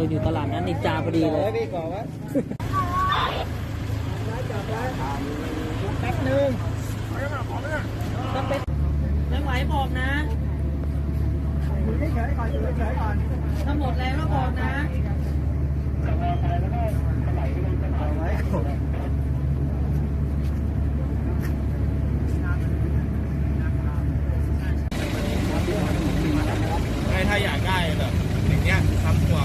นินจาพอดีเลยพี่ก่อนวะแป๊บนึงต้องไปไม่ไหวบอกนะอยู่เฉยๆก่อนอยู่เฉยถ้าหมดแรงก็บอกนะไม่ถ้าอยากได้แบบ อย่างเงี้ยทำหัว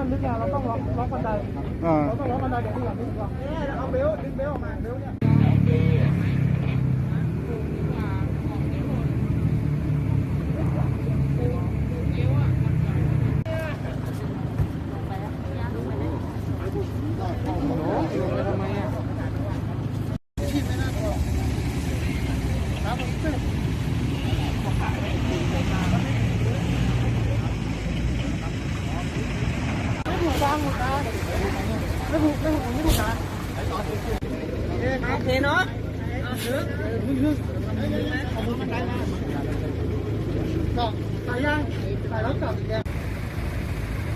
มันลึกอะเราต้องล็อกล็อกบันไดเราต้องล็อกบันไดเดี๋ยวที่หลังนี่ก่อนเนี่ยเอาเบลต์ดึงเบลต์ออกมาเบลต์เนี่ย โอเคเนาะก็ใส่ยังใส่แล้วกลับอีกแล้ว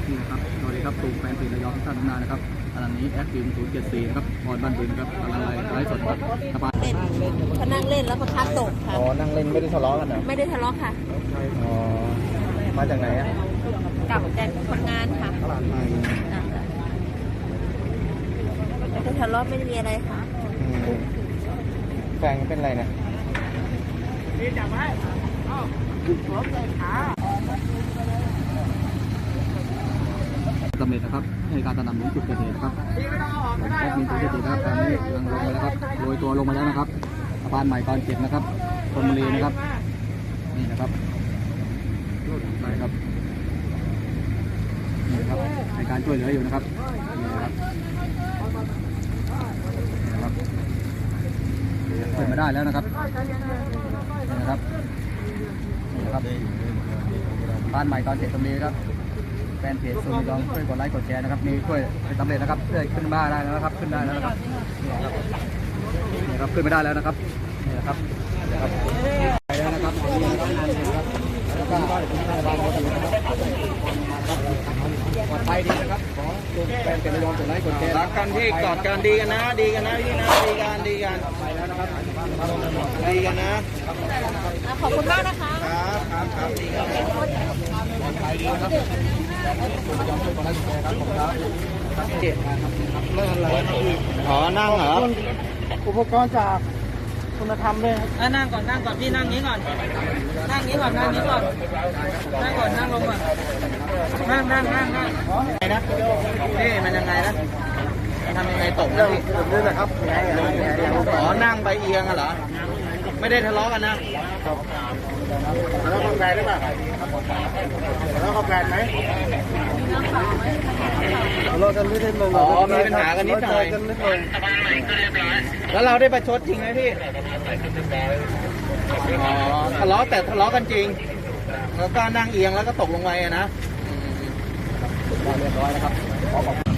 นี่นะครับสวัสดีครับตูมแฟนเพจระยองท่านทำงานะครับขณะนี้แอดฟิล์ม074นะครับพรบ้านบึงครับกำลังไลฟ์ไลฟ์สดครับสบายเล่นเขานั่งเล่นแล้วก็พัดตกค่ะ อ๋อ นั่งเล่นไม่ได้ทะเลาะกันเหรอไม่ได้ทะเลาะค่ะ อ๋อ มาจากไหนอะกลับแต่คนงานค่ะ ไม่ได้ทะเลาะไม่ได้มีอะไรค่ะแฟนเป็นไรนะสำเร็จนะครับในการตะนำลงจุดเกิดเหตุนะครับแอดมิน074นะครับตอนนี้กำลังลงมาแล้วครับโรยตัวลงมาแล้วนะครับสะพานใหม่ตอนเจ็ดนะครับชลบุรีนะครับ นี่นะครับไปครับนี่นะครับในการช่วยเหลืออยู่นะครับนี่นะครับนี่นะครับ ขึ้นมาได้แล้วนะครับนี่นะครับนี่นะครับบ้านใหม่ตอนเจ็ดตรงนี้ครับแฟนเพจซูมิลองช่วยกดไลค์กดแชร์นะครับมีช่วยเป็นสำเร็จนะครับเพื่อขึ้นบ้านได้แล้วนะครับ ขึ้นได้แล้วนะครับนี่ครับขึ้นไม่ได้แล้วนะครับนี่นะครับไปแล้วนะครับนี่นะครับแล้วก็ระวังรถอยู่นะครับปลอดภัยดีนะครับขอ แฟนเพจระยองกดไลค์กดแชร์รักกันพี่กอดกันดีกันนะ ดีกันนะพี่นะดีกันดีกันไปแล้วนะครับดีกันนะขอบคุณมากนะคะครับครับครับดีกันนะปลอดภัยดีนะครับระยองช่วยกดไลค์กดแชร์ครับผมครับอ๋อนั่งเหรออุปกรณ์จาก คุณธรรมด้วยครับอะนั่งก่อนนั่งก่อนพี่นั่งนี้ก่อน นั่งนี้ก่อนนั่งนี้ก่อน นั่งก่อนนั่งลงก่อน นั่งนั่งนั่งนั่งไงนะนี่มันยังไงนะมันทำยังไงตกนะพี่นี่แหละครับไงไงไงอ๋อนั่งไปเอียงอะเหรอ ไม่ได้ทะเลาะกันนะแล้วเขาแฟนหรือเปล่าแล้วเขาแฟนไหมเลากันนิดหน่อยอ๋อมีปัญหากันนิดหน่อยกันนิดหน่อยแล้วเราได้ประชดจริงไหมพี่อ๋อทะเลาะแต่ทะเลาะกันจริง แล้วก็นั่งเอียงแล้วก็ตกลงไปอะนะเรียบร้อยนะครับ